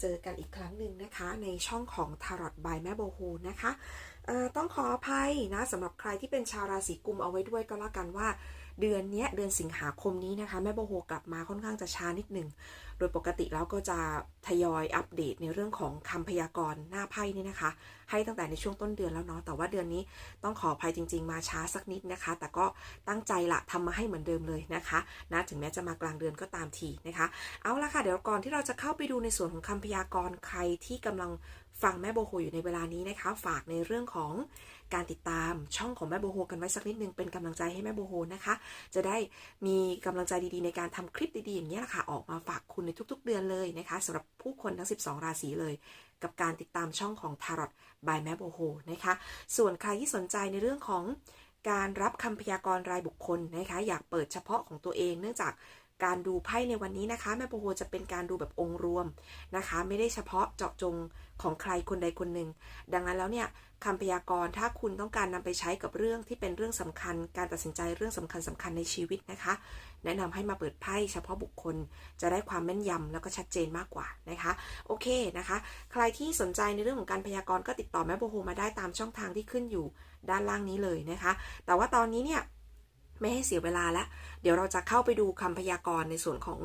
เจอกันอีกครั้งหนึ่งนะคะ ในช่องของ Tarot by แม่โบฮูนะคะต้องขออภัยนะสำหรับใครที่เป็นชาวราศีกุมเอาไว้ด้วยก็แล้วกันว่า เดือนนี้เดือนสิงหาคมนี้นะคะ แม่โบโฮกลับมาค่อนข้างจะช้านิดหนึ่ง โดยปกติแล้วก็จะทยอยอัปเดตในเรื่องของคำพยากรณ์หน้าไพ่นี่นะคะ ให้ตั้งแต่ในช่วงต้นเดือนแล้วเนาะแต่ว่าเดือนนี้ต้องขออภัยจริง ๆ มาช้าสักนิดนะคะ แต่ก็ตั้งใจละทำมาให้เหมือนเดิมเลยนะคะนะถึงแม้จะมากลางเดือนก็ตามทีนะคะ เอาละค่ะเดี๋ยวก่อนที่เราจะเข้าไปดูในส่วนของคำพยากรณ์ใครที่กำลังฟังแม่โบโฮอยู่ในเวลานี้นะคะ ฝากในเรื่องของ การติดตามช่องของแม่โบโฮกันไว้สักนิดนึงเป็นกำลังใจให้แม่โบโฮนะคะ จะได้มีกำลังใจดีๆ ในการทำคลิปดีๆ อย่างนี้ยแหละค่ะออกมาฝากคุณในทุกๆ เดือนเลยนะคะสำหรับผู้คนทั้ง 12 ราศีเลย กับการติดตามช่องของ Tarot by แม่โบโฮนะคะ ส่วนใครที่สนใจในเรื่องของการรับคำพยากรณ์รายบุคคลนะคะ อยากเปิดเฉพาะของตัวเองเนื่องจาก การดูไพ่ในวันนี้นะคะ แม่โบโฮจะเป็นการดูแบบองค์รวมนะคะ ไม่ได้เฉพาะเจาะจงของใครคนใดคนหนึ่ง ดังนั้นแล้วเนี่ยคำพยากรณ์ถ้าคุณต้องการนำไปใช้กับเรื่องที่เป็นเรื่องสำคัญ การตัดสินใจเรื่องสำคัญสำคัญในชีวิตนะคะ แนะนำให้มาเปิดไพ่เฉพาะบุคคล จะได้ความแม่นยำแล้วก็ชัดเจนมากกว่านะคะ โอเคนะคะ ใครที่สนใจในเรื่องของการพยากรณ์ก็ติดต่อแม่โบโฮมาได้ตามช่องทางที่ขึ้นอยู่ด้านล่างนี้เลยนะคะ แต่ว่าตอนนี้เนี่ย ไม่ให้เสียเวลาแล้วเดี๋ยวเราจะเข้าไปดูคำพยากรณ์ในส่วนของ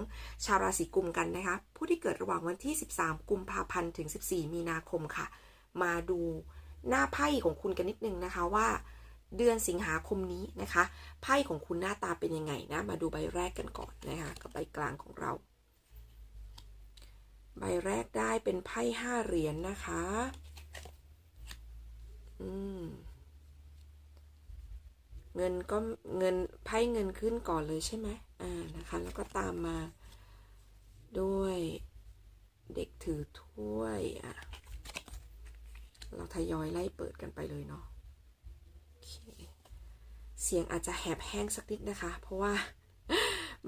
ชาวราศีกุมกันนะคะ ผู้ที่เกิดระหว่างวันที่ 13 กุมภาพันธ์ถึง 14 มีนาคมค่ะ มาดูหน้าไพ่ของคุณกันนิดนึงนะคะว่าเดือนสิงหาคมนี้นะคะ ไพ่ของคุณหน้าตาเป็นยังไงนะ มาดูใบแรกกันก่อนนะคะกับใบกลางของเรา ใบแรกได้เป็นไพ่ห้าเหรียญนนะคะ อืม เงินก็เงินไพ่เงินขึ้นก่อนเลยใช่ไหมอ่านะคะ แล้วก็ตามมาด้วยเด็กถือถ้วยอะเราทยอยไล่เปิดกันไปเลยเนาะเคเสียงอาจจะแหบแห้งสักนิดนะคะ เพราะว่า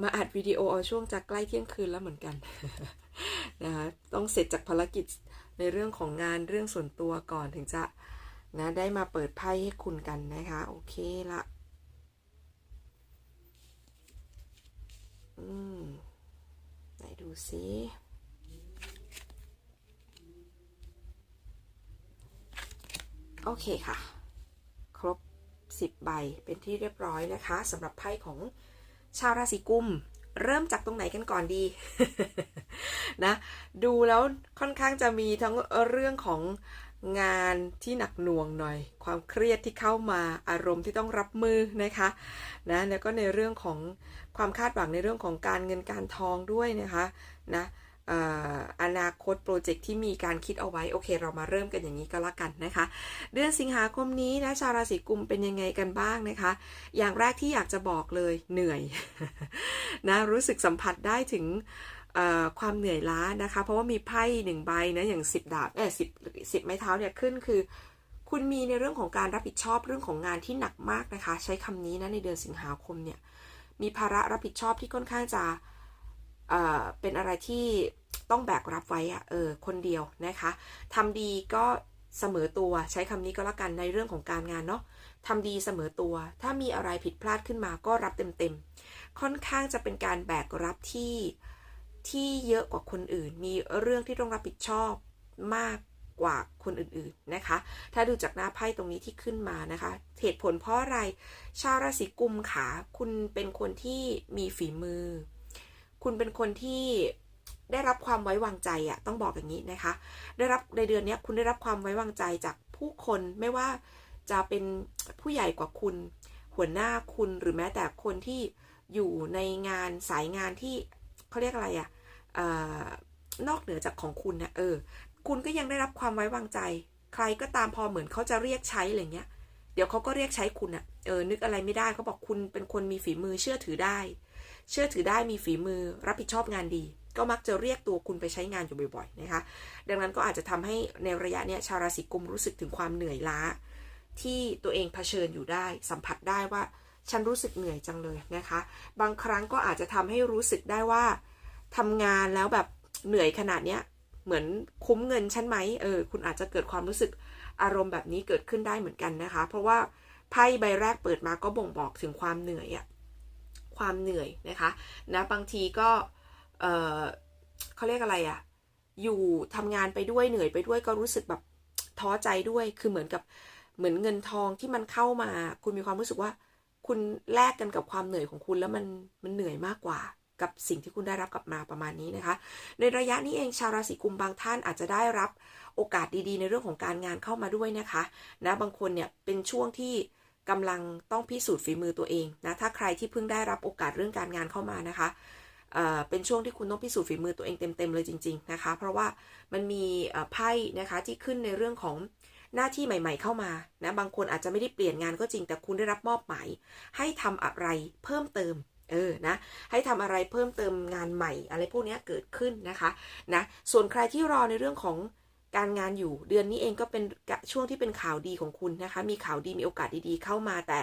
มาอัดวิดีโอเอาช่วงจะใกล้เที่ยงคืนแล้วเหมือนกันนะคะต้องเสร็จจากภารกิจในเรื่องของงานเรื่องส่วนตัวก่อนถึงจะนะได้มาเปิดไพ่ให้คุณกันนะคะ โอเคละ อืมไหนดูซิโอเคค่ะ ครบ 10 ใบเป็นที่เรียบร้อยนะคะสำหรับไพ่ของชาวราศีกุม เริ่มจากตรงไหนกันก่อนดีนะ ดูแล้วค่อนข้างจะมีทั้งเรื่องของ งานที่หนักหน่วงหน่อย ความเครียดที่เข้ามาอารมณ์ที่ต้องรับมือนะคะนะแล้วก็ในเรื่องของความคาดหวังในเรื่องของการเงินการทองด้วยนะคะนะอนาคตโปรเจกต์ที่มีการคิดเอาไว้ โอเค เรามาเริ่มกันอย่างนี้ก็แล้วกันนะคะ เดือนสิงหาคมนี้นะชาวราศีกุมเป็นยังไงกันบ้างนะคะ อย่างแรกที่อยากจะบอกเลยเหนื่อยนะรู้สึกสัมผัสได้ถึง ความเหนื่อยล้านะคะ เพราะว่ามีไพ่หนึ่งใบนะอย่างสิบดาบเออสิบสิบไม้เท้าเนี่ยขึ้นคือ คุณมีในเรื่องของการรับผิดชอบเรื่องของงานที่หนักมากนะคะ ใช้คำนี้นะในเดือนสิงหาคมเนี่ยมีภาระรับผิดชอบที่ค่อนข้างจะเอ่อเป็นอะไรที่ต้องแบกรับไว้อะเออคนเดียวนะคะทำดีก็เสมอตัวใช้คำนี้ก็แล้วกันในเรื่องของการงานเนาะทำดีเสมอตัว ถ้ามีอะไรผิดพลาดขึ้นมาก็รับเต็มๆ ค่อนข้างจะเป็นการแบกรับที่ ที่เยอะกว่าคนอื่น มีเรื่องที่ต้องรับผิดชอบมากกว่าคนอื่นๆนะคะ ถ้าดูจากหน้าไพ่ตรงนี้ที่ขึ้นมานะคะ เหตุผลเพราะอะไร ชาวราศีกุมขาคุณเป็นคนที่มีฝีมือ คุณเป็นคนที่ได้รับความไว้วางใจอะต้องบอกอย่างนี้นะคะ ได้รับในเดือนนี้คุณได้รับความไว้วางใจจากผู้คนไม่ว่าจะเป็นผู้ใหญ่กว่าคุณ หัวหน้าคุณหรือแม้แต่คนที่อยู่ในงานสายงานที่เขาเรียกอะไรอะ อนอกเหนือจากของคุณนะเออ คุณก็ยังได้รับความไว้วางใจ ใครก็ตามพอเหมือนเขาจะเรียกใช้อะไรเงี้ย เดี๋ยวเขาก็เรียกใช้คุณอะเออ นึกอะไรไม่ได้เขาบอกคุณเป็นคนมีฝีมือเชื่อถือได้ เชื่อถือได้มีฝีมือรับผิดชอบงานดี ก็มักจะเรียกตัวคุณไปใช้งานอยู่บ่อยๆนะคะ ดังนั้นก็อาจจะทำให้ในระยะเนี้ยชาวราศีกุมรู้สึกถึงความเหนื่อยล้า ที่ตัวเองเผชิญอยู่ได้ สัมผัสได้ว่าฉันรู้สึกเหนื่อยจังเลยนะคะ บางครั้งก็อาจจะทำให้รู้สึกได้ว่า ทำงานแล้วแบบเหนื่อยขนาดเนี้ยเหมือนคุ้มเงินฉันไหมเออคุณอาจจะเกิดความรู้สึกอารมณ์แบบนี้เกิดขึ้นได้เหมือนกันนะคะ เพราะว่าไพ่ใบแรกเปิดมาก็บ่งบอกถึงความเหนื่อยอะความเหนื่อยนะคะนะบางทีก็เออเขาเรียกอะไรอะอยู่ทำงานไปด้วยเหนื่อยไปด้วยก็รู้สึกแบบท้อใจด้วยคือเหมือนกับเหมือนเงินทองที่มันเข้ามา คุณมีความรู้สึกว่า คุณแลกกันกับความเหนื่อยของคุณแล้วมันมันเหนื่อยมากกว่า กับสิ่งที่คุณได้รับกลับมาประมาณนี้นะคะ ในระยะนี้เองชาวราศีกุมบางท่านอาจจะได้รับโอกาสดีๆ ในเรื่องของการงานเข้ามาด้วยนะคะนะบางคนเนี่ยเป็นช่วงที่กำลังต้องพิสูจน์ฝีมือตัวเองนะถ้าใครที่เพิ่งได้รับโอกาสเรื่องการงานเข้ามานะคะเเป็นช่วงที่คุณต้องพิสูจน์ฝีมือตัวเองเต็มๆเลยจริงๆนะคะ เพราะว่ามันมีไพ่นะคะที่ขึ้นในเรื่องของหน้าที่ใหม่ ๆ เข้ามานะบางคนอาจจะไม่ได้เปลี่ยนงานก็จริง แต่คุณได้รับมอบหมายให้ทำอะไรเพิ่มเติม เออนะให้ทำอะไรเพิ่มเติมงานใหม่อะไรพวกนี้เกิดขึ้นนะคะนะส่วนใครที่รอในเรื่องของการงานอยู่เดือนนี้เองก็เป็นช่วงที่เป็นข่าวดีของคุณนะคะ มีข่าวดีมีโอกาสดีๆเข้ามาแต่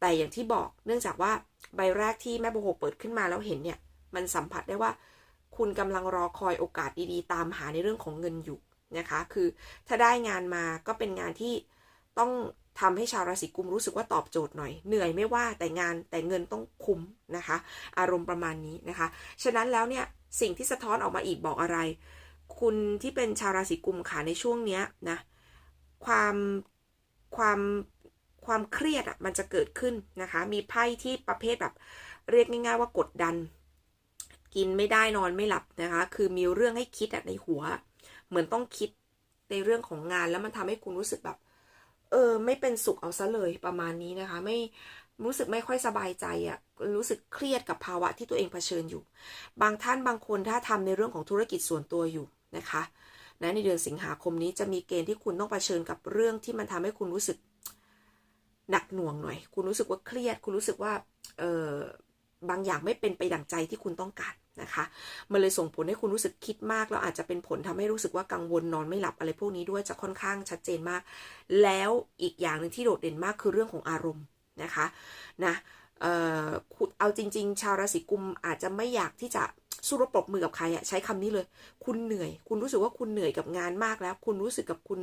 แต่อย่างที่บอกเนื่องจากว่าใบแรกที่แม่โบโหเปิดขึ้นมาแล้วเห็นเนี่ย มันสัมผัสได้ว่า คุณกำลังรอคอยโอกาสดีๆ ตามหาในเรื่องของเงินอยู่นะคะ คือถ้าได้งานมาก็เป็นงานที่ต้อง ทำให้ชาวราศีกุมรู้สึกว่าตอบโจทย์หน่อย เหนื่อยไม่ว่าแต่งานแต่เงินต้องคุ้มนะคะ อารมณ์ประมาณนี้นะคะ ฉะนั้นแล้วเนี่ยสิ่งที่สะท้อนออกมาอีกบอกอะไร คุณที่เป็นชาวราศีกุมค่ะในช่วงเนี้ยนะความความความเครียดอะมันจะเกิดขึ้นนะคะ มีไพ่ที่ประเภทแบบเรียกง่าย ๆ ว่ากดดัน กินไม่ได้นอนไม่หลับนะคะ คือมีเรื่องให้คิดอะในหัว เหมือนต้องคิดในเรื่องของงานแล้วมันทำให้คุณรู้สึกแบบ เออ ไม่เป็นสุขเอาซะเลยประมาณนี้นะคะ ไม่รู้สึกไม่ค่อยสบายใจอะ่ะรู้สึกเครียดกับภาวะที่ตัวเองเผชิญอยู่ บางท่านบางคนถ้าทำในเรื่องของธุรกิจส่วนตัวอยู่นะคะนะในเดือนสิงหาคมนี้จะมีเกณฑ์ที่คุณต้องเผชิญกับเรื่องที่มันทำให้คุณรู้สึกหนักหน่วงหน่อย คุณรู้สึกว่าเครียด คุณรู้สึกว่าเออบางอย่างไม่เป็นไปดั่งใจที่คุณต้องการ นะคะ มันเลยส่งผลให้คุณรู้สึกคิดมากแล้วอาจจะเป็นผลทำให้รู้สึกว่ากังวลนอนไม่หลับอะไรพวกนี้ด้วยจะค่อนข้างชัดเจนมาก แล้วอีกอย่างหนึ่งที่โดดเด่นมากคือเรื่องของอารมณ์นะคะนะเออเอาจริง ๆ ชาวราศีกุมอาจจะไม่อยากที่จะสู้รบปรบมือกับใครอะใช้คำนี้เลย คุณเหนื่อย คุณรู้สึกว่าคุณเหนื่อยกับงานมากแล้ว คุณรู้สึกกับคุณ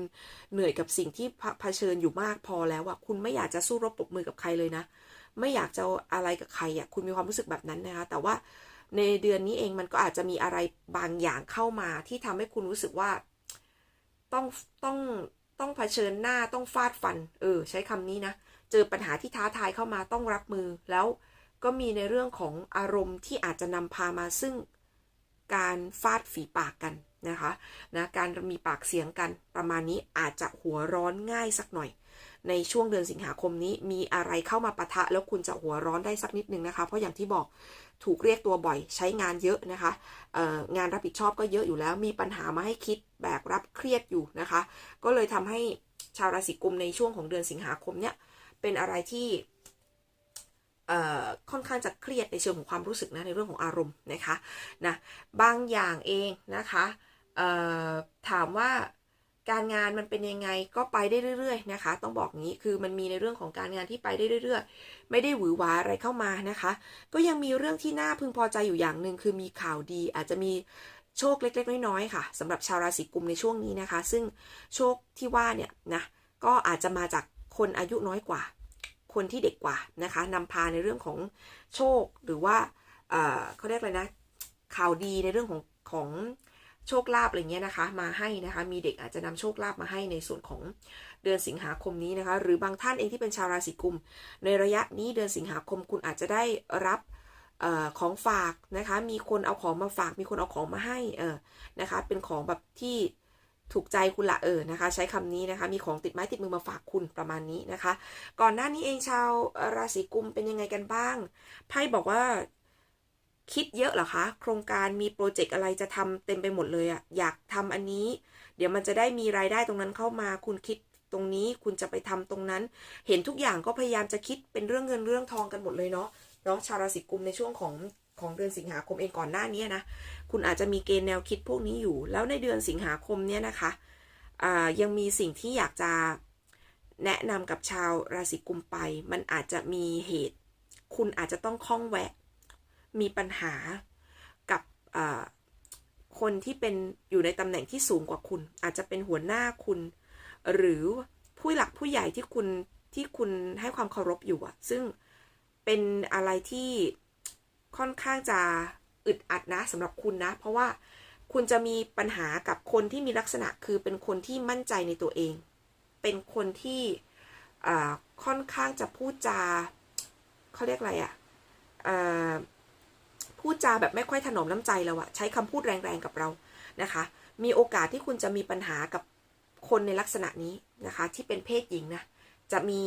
เหนื่อยกับสิ่งที่เผชิญอยู่มากพอแล้วอะคุณไม่อยากจะสู้รบปรบมือกับใครเลยนะ ไม่อยากจะอะไรกับใครอะคุณมีความรู้สึกแบบนั้นนะคะ แต่ว่า ในเดือนนี้เองมันก็อาจจะมีอะไรบางอย่างเข้ามาที่ทำให้คุณรู้สึกว่า ต้องต้องต้องเผชิญหน้าต้องฟาดฟัน เออ ใช้คำนี้นะ เจอปัญหาที่ท้าทายเข้ามาต้องรับมือ แล้วก็มีในเรื่องของอารมณ์ที่อาจจะนำพามาซึ่งการฟาดฝีปากกันนะคะนะการมีปากเสียงกันประมาณนี้อาจจะหัวร้อนง่ายสักหน่อย ในช่วงเดือนสิงหาคมนี้มีอะไรเข้ามาปะทะ แล้วคุณจะหัวร้อนได้สักนิดนึงนะคะ เพราะอย่างที่บอก ถูกเรียกตัวบ่อย ใช้งานเยอะนะคะงานรับผิดชอบก็เยอะอยู่แล้ว มีปัญหามาให้คิดแบกรับเครียดอยู่นะคะ ก็เลยทำให้ชาวราศีกุมในช่วงของเดือนสิงหาคมเนี่ยเป็นอะไรที่ค่อนข้างจะเครียดในเชิงของความรู้สึกนะในเรื่องของอารมณ์นะคะนะบางอย่างเองนะคะถามว่า การงานมันเป็นยังไงก็ไปได้เรื่อย ๆ นะคะ ต้องบอกงี้คือมันมีในเรื่องของการงานที่ไปได้เรื่อยๆ ไม่ได้หวือหวาอะไรเข้ามานะคะ ก็ยังมีเรื่องที่น่าพึงพอใจอยู่อย่างหนึ่งคือมีข่าวดี อาจจะมีโชคเล็ก ๆ น้อยๆค่ะสำหรับชาวราศีกุมในช่วงนี้นะคะ ซึ่งโชคที่ว่าเนี่ยนะก็อาจจะมาจากคนอายุน้อยกว่า คนที่เด็กกว่านะคะนำพาในเรื่องของโชคหรือว่าเขาเรียกอะไรนะข่าวดีในเรื่องของของ โชคลาภอะไรเงี้ยนะคะ มาให้นะคะ มีเด็กอาจจะนำโชคลาภมาให้ในส่วนของเดือนสิงหาคมนี้นะคะ หรือบางท่านเองที่เป็นชาวราศีกุม ในระยะนี้เดือนสิงหาคมคุณอาจจะได้รับออของฝากนะคะ มีคนเอาของมาฝาก มีคนเอาของมาให้เออนะคะ เป็นของแบบที่ถูกใจคุณละเออนะคะ ใช้คำนี้นะคะ มีของติดไม้ติดมือมาฝากคุณประมาณนี้นะคะ ก่อนหน้านี้เองชาวราศีกุมเป็นยังไงกันบ้างไพ่บอกว่า คิดเยอะเหรอคะ โครงการมีโปรเจกต์อะไรจะทำเต็มไปหมดเลยอะอยากทำอันนี้ เดี๋ยวมันจะได้มีรายได้ตรงนั้นเข้ามา คุณคิดตรงนี้ คุณจะไปทำตรงนั้น เห็นทุกอย่างก็พยายามจะคิดเป็นเรื่องเงินเรื่องทองกันหมดเลยเนาะเนาะชาวราศีกุมในช่วงของของเดือนสิงหาคมเองก่อนหน้านี้นะ คุณอาจจะมีเกณฑ์แนวคิดพวกนี้อยู่ แล้วในเดือนสิงหาคมเนี้ยนะคะยังมีสิ่งที่อยากจะแนะนำกับชาวราศีกุมไป มันอาจจะมีเหตุ คุณอาจจะต้องคล้องแวะ มีปัญหากับคนที่เป็นอยู่ในตำแหน่งที่สูงกว่าคุณ อาจจะเป็นหัวหน้าคุณ หรือผู้หลักผู้ใหญ่ที่คุณที่คุณให้ความเคารพอยู่อะซึ่งเป็นอะไรที่ค่อนข้างจะอึดอัดนะสำหรับคุณนะ เพราะว่าคุณจะมีปัญหากับคนที่มีลักษณะคือเป็นคนที่มั่นใจในตัวเอง เป็นคนที่ค่อนข้างจะพูดจาเขาเรียกอะไรอะ่ะ พูดจาแบบไม่ค่อยถนอมน้ำใจเราอะใช้คำพูดแรงๆกับเรานะคะ มีโอกาสที่คุณจะมีปัญหากับคนในลักษณะนี้นะคะ ที่เป็นเพศหญิงนะจะมี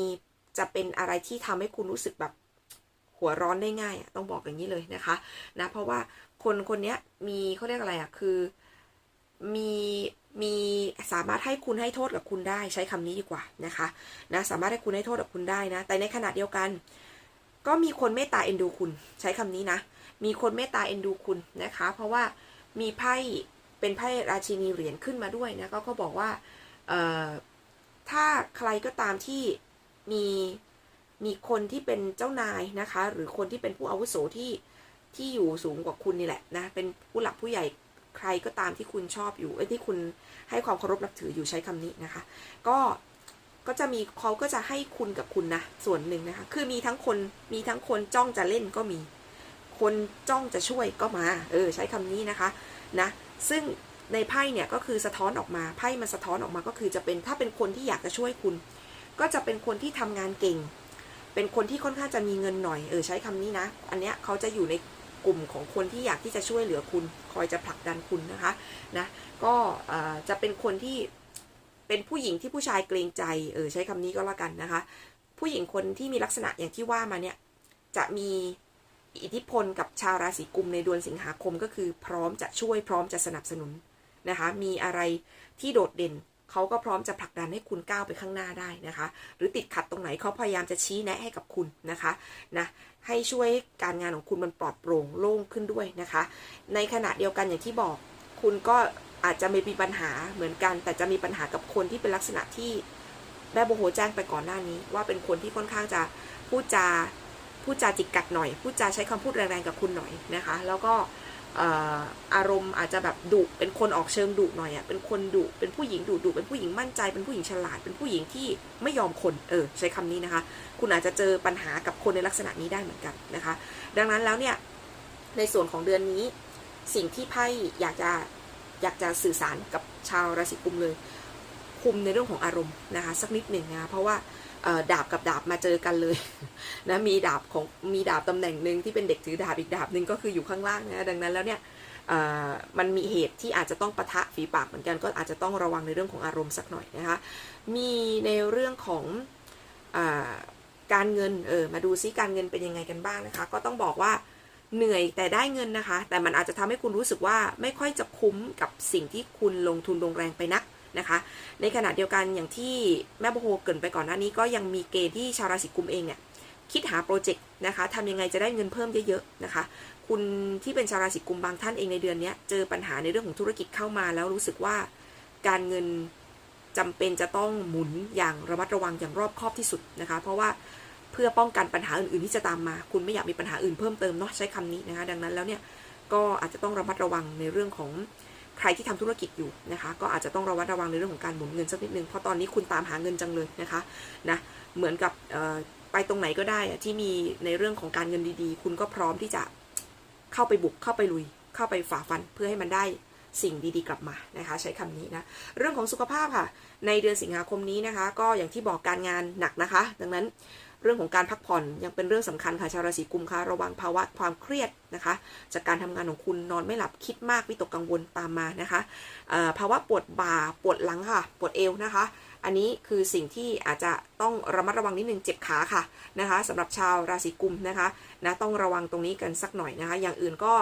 จะเป็นอะไรที่ทำให้คุณรู้สึกแบบหัวร้อนได้ง่ายอะต้องบอกอย่างนี้เลยนะคะนะเพราะว่าคนคนนี้มีเขาเรียกอะไรอะคือมีมีสามารถให้คุณให้โทษกับคุณได้ใช้คำนี้ดีกว่านะคะนะสามารถให้คุณให้โทษกับคุณได้นะ แต่ในขณะเดียวกัน ก็มีคนเมตตาเอ็นดูคุณ ใช้คำนี้นะ มีคนเมตตาเอ็นดูคุณนะคะ เพราะว่ามีไพ่เป็นไพ่ราชินีเหรียญขึ้นมาด้วยนะก็ก็บอกว่าถ้าใครก็ตามที่มีมีคนที่เป็นเจ้านายนะคะ หรือคนที่เป็นผู้อาวุโสที่ที่อยู่สูงกว่าคุณนี่แหละนะเป็นผู้หลักผู้ใหญ่ใครก็ตามที่คุณชอบอยู่ที่คุณให้ความเคารพนับถืออยู่ใช้คำนี้นะคะ ก็ก็จะมีเขาก็จะให้คุณกับคุณนะส่วนหนึ่งนะคะ คือมีทั้งคนมีทั้งคนจ้องจะเล่นก็มี คนจ้องจะช่วยก็มา เออ ใช้คำนี้นะคะนะซึ่งในไพ่เนี่ยก็คือสะท้อนออกมาไพ่มันสะท้อนออกมาก็คือจะเป็นถ้าเป็นคนที่อยากจะช่วยคุณ ก็จะเป็นคนที่ทำงานเก่ง เป็นคนที่ค่อนข้างจะมีเงินหน่อยเออใช้คำนี้นะ อันเนี้ยเขาจะอยู่ในกลุ่มของคนที่อยากที่จะช่วยเหลือคุณ คอยจะผลักดันคุณนะคะนะก็จะเป็นคนที่เป็นผู้หญิงที่ผู้ชายเกรงใจเออใช้คำนี้ก็แล้วกันนะคะ ผู้หญิงคนที่มีลักษณะอย่างที่ว่ามาเนี่ยจะมี อิทธิพลกับชาวราศีกุมในเดือนสิงหาคมก็คือพร้อมจะช่วยพร้อมจะสนับสนุนนะคะ มีอะไรที่โดดเด่นเขาก็พร้อมจะผลักดันให้คุณก้าวไปข้างหน้าได้นะคะ หรือติดขัดตรงไหนเขาพยายามจะชี้แนะให้กับคุณนะคะนะให้ช่วยการงานของคุณมันปลอดโปร่งโล่งขึ้นด้วยนะคะ ในขณะเดียวกันอย่างที่บอก คุณก็อาจจะไม่มีปัญหาเหมือนกัน แต่จะมีปัญหากับคนที่เป็นลักษณะที่แม่โบโหแจ้งไปก่อนหน้านี้ ว่าเป็นคนที่ค่อนข้างจะพูดจา พูดจาจิกกัดหน่อย พูดจาใช้คำพูดแรงๆกับคุณหน่อยนะคะ แล้วก็อารมณ์อาจจะแบบดุเป็นคนออกเชิงดุหน่อยอะเป็นคนดุเป็นผู้หญิงดุดุเป็นผู้หญิงมั่นใจ เป็นผู้หญิงฉลาด เป็นผู้หญิงที่ไม่ยอมคนเออใช้คำนี้นะคะ คุณอาจจะเจอปัญหากับคนในลักษณะนี้ได้เหมือนกันนะคะ ดังนั้นแล้วเนี่ยในส่วนของเดือนนี้ สิ่งที่ไพ่อยากจะอยากจะสื่อสารกับชาวราศีกุมเลย คุมในเรื่องของอารมณ์นะคะ สักนิดหนึ่งนะเพราะว่า ดาบกับดาบมาเจอกันเลยนะมีดาบของมีดาบตำแหน่งหนึ่งที่เป็นเด็กถือดาบอีกดาบหนึ่งก็คืออยู่ข้างล่างนะดังนั้นแล้วเนี่ยมันมีเหตุที่อาจจะต้องปะทะฝีปากเหมือนกันก็อาจจะต้องระวังในเรื่องของอารมณ์สักหน่อยนะคะมีในเรื่องของอการเงินเออมาดูซิการเงินเป็นยังไงกันบ้างนะคะ ก็ต้องบอกว่าเหนื่อยแต่ได้เงินนะคะ แต่มันอาจจะทำให้คุณรู้สึกว่าไม่ค่อยจะคุ้มกับสิ่งที่คุณลงทุนลงแรงไปนัก นะคะ ในขณะเดียวกันอย่างที่แม่โบโฮเกินไปก่อนหน้านี้ก็ยังมีเกณฑ์ที่ชาวราศีกุมเองเนี่ยคิดหาโปรเจกต์นะคะทำยังไงจะได้เงินเพิ่มเยอะๆนะคะ คุณที่เป็นชาวราศีกุมบางท่านเองในเดือนนี้เจอปัญหาในเรื่องของธุรกิจเข้ามา แล้วรู้สึกว่าการเงินจำเป็นจะต้องหมุนอย่างระมัดระวังอย่างรอบคอบที่สุดนะคะ เพราะว่าเพื่อป้องกันปัญหาอื่นๆที่จะตามมา คุณไม่อยากมีปัญหาอื่นเพิ่มเติมเนาะใช้คำนี้นะคะ ดังนั้นแล้วเนี่ยก็อาจจะต้องระมัดระวังในเรื่องของ ใครที่ทำธุรกิจอยู่นะคะ ก็อาจจะต้องระวัดระวังในเรื่องของการหมุนเงินสักนิดนึงเพราะตอนนี้คุณตามหาเงินจังเลยนะคะนะเหมือนกับไปตรงไหนก็ได้อะที่มีในเรื่องของการเงินดีๆ คุณก็พร้อมที่จะเข้าไปบุกเข้าไปลุย เข้าไปฝ่าฟันเพื่อให้มันได้สิ่งดีๆกลับมานะคะ ใช้คำนี้นะเรื่องของสุขภาพค่ะ ในเดือนสิงหาคมนี้นะคะ ก็อย่างที่บอกการงานหนักนะคะ ดังนั้น เรื่องของการพักผ่อนยังเป็นเรื่องสำคัญค่ะชาวราศีกุมค่ะระวังภาวะความเครียดนะคะ จากการทำงานของคุณนอนไม่หลับคิดมากวิตกกังวลตามมานะคะภาวะปวดบ่าปวดหลังค่ะ ปวดเอวนะคะ อันนี้คือสิ่งที่อาจจะต้องระมัดระวังนิดนึงเจ็บขาค่ะนะคะสำหรับชาวราศีกุมนะคะนะต้องระวังตรงนี้กันสักหน่อยนะคะ อย่างอื่นก็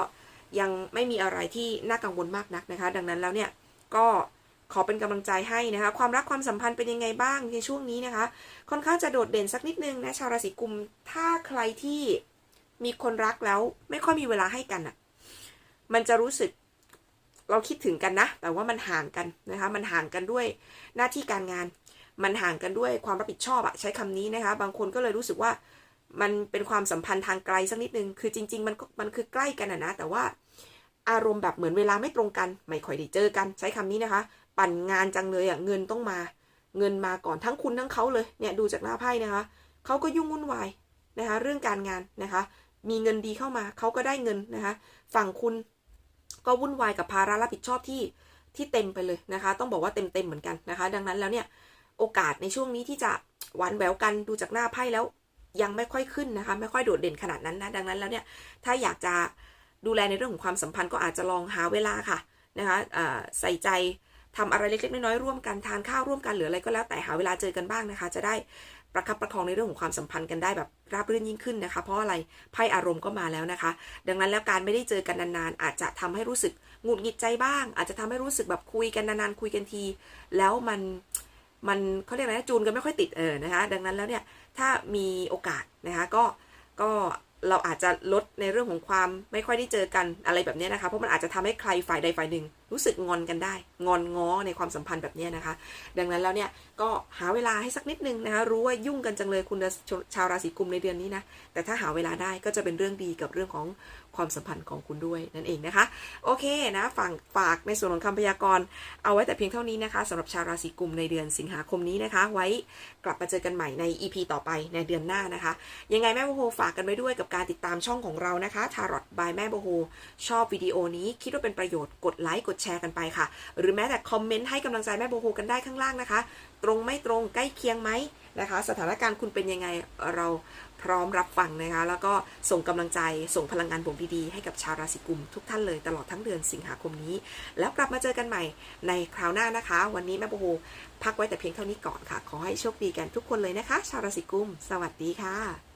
ยังไม่มีอะไรที่น่ากังวลมากนักนะคะ ดังนั้นแล้วเนี่ยก็ ขอเป็นกำลังใจให้นะคะ ความรักความสัมพันธ์เป็นยังไงบ้างในช่วงนี้นะคะ ค่อนข้างจะโดดเด่นสักนิดนึงนะชาวราศีกุม ถ้าใครที่มีคนรักแล้วไม่ค่อยมีเวลาให้กันอะ่ะ มันจะรู้สึกเราคิดถึงกันนะ แต่ว่ามันห่างกันนะคะ มันห่างกันด้วยหน้าที่การงาน มันห่างกันด้วยความรับผิดชอบอะใช้คำนี้นะคะ บางคนก็เลยรู้สึกว่ามันเป็นความสัมพันธ์ทางไกลสักนิดนึง คือจริง ๆ มันมันคือใกล้กันอะนะ แต่ว่าอารมณ์แบบเหมือนเวลาไม่ตรงกัน ไม่ค่อยได้เจอกัน ใช้คำนี้นะคะ ปั่นงานจังเลยอะเงินต้องมา เงินมาก่อนทั้งคุณทั้งเขาเลยเนี่ยดูจากหน้าไพ่นะคะเขาก็ยุ่งวุ่นวายนะคะเรื่องการงานนะคะ มีเงินดีเข้ามาเขาก็ได้เงินนะคะฝั่งคุณก็วุ่นวายกับภาระรับผิดชอบที่ที่เต็มไปเลยนะคะ ต้องบอกว่าเต็มเต็มเหมือนกันนะคะ ดังนั้นแล้วเนี่ยโอกาสในช่วงนี้ที่จะหวานแหววกันดูจากหน้าไพ่แล้วยังไม่ค่อยขึ้นนะคะ ไม่ค่อยโดดเด่นขนาดนั้นนะดังนั้นแล้วเนี่ยถ้าอยากจะดูแลในเรื่องของความสัมพันธ์ก็อาจจะลองหาเวลาค่ะนะคะใส่ใจ ทำอะไรเล็กๆน้อยๆร่วมกันทานข้าวร่วมกันหรืออะไรก็แล้วแต่หาเวลาเจอกันบ้างนะคะ จะได้ประคับประคองในเรื่องของความสัมพันธ์กันได้แบบราบรื่นยิ่งขึ้นนะคะ เพราะอะไรไพ่อารมณ์ก็มาแล้วนะคะ ดังนั้นแล้วการไม่ได้เจอกันนานๆอาจจะทำให้รู้สึกหงุดหงิดใจบ้าง อาจจะทำให้รู้สึกแบบคุยกันนานๆคุยกันที แล้วมันมันเขาเรียกอะไรนะจูนกันไม่ค่อยติดเออนะคะ ดังนั้นแล้วเนี่ยถ้ามีโอกาสนะคะก็ก็เราอาจจะลดในเรื่องของความไม่ค่อยได้เจอกันอะไรแบบเนี้ยนะคะ เพราะมันอาจจะทำให้ใครฝ่ายใดฝ่ายหนึ่ง รู้สึกงอนกันได้ งอนง้อในความสัมพันธ์แบบนี้นะคะ ดังนั้นแล้วเนี่ยก็หาเวลาให้สักนิดนึงนะคะรู้ว่ายุ่งกันจังเลยคุณชาวราศีกุมในเดือนนี้นะแต่ถ้าหาเวลาได้ก็จะเป็นเรื่องดีกับเรื่องของความสัมพันธ์ของคุณด้วยนั่นเองนะคะ โอเคนะฝากฝากในส่วนของคำพยากรณ์เอาไว้แต่เพียงเท่านี้นะคะสำหรับชาวราศีกุมในเดือนสิงหาคมนี้นะคะ ไว้กลับมาเจอกันใหม่ใน EP ต่อไปในเดือนหน้านะคะ ยังไงแม่โบโฮฝากกันไว้ด้วยกับการติดตามช่องของเรานะคะทารอ t บายแม่โบโฮชอบวิดีโอนี้คิดว่าเป็นประโยชน์กดไลค์กดแชร์กันไปค่ะ หรือแม้แต่คอมเมนต์ให้กำลังใจแม่โบโฮกันได้ข้างล่างนะคะ ตรงไม่ตรงใกล้เคียงไหมนะคะ สถานการณ์คุณเป็นยังไงเราพร้อมรับฟังนะคะ แล้วก็ส่งกำลังใจส่งพลังงานบวกดีๆให้กับชาวราศีกุมทุกท่านเลยตลอดทั้งเดือนสิงหาคมนี้ แล้วกลับมาเจอกันใหม่ในคราวหน้านะคะ วันนี้แม่โบโฮพักไว้แต่เพียงเท่านี้ก่อนค่ะ ขอให้โชคดีกันทุกคนเลยนะคะ ชาวราศีกุม สวัสดีค่ะ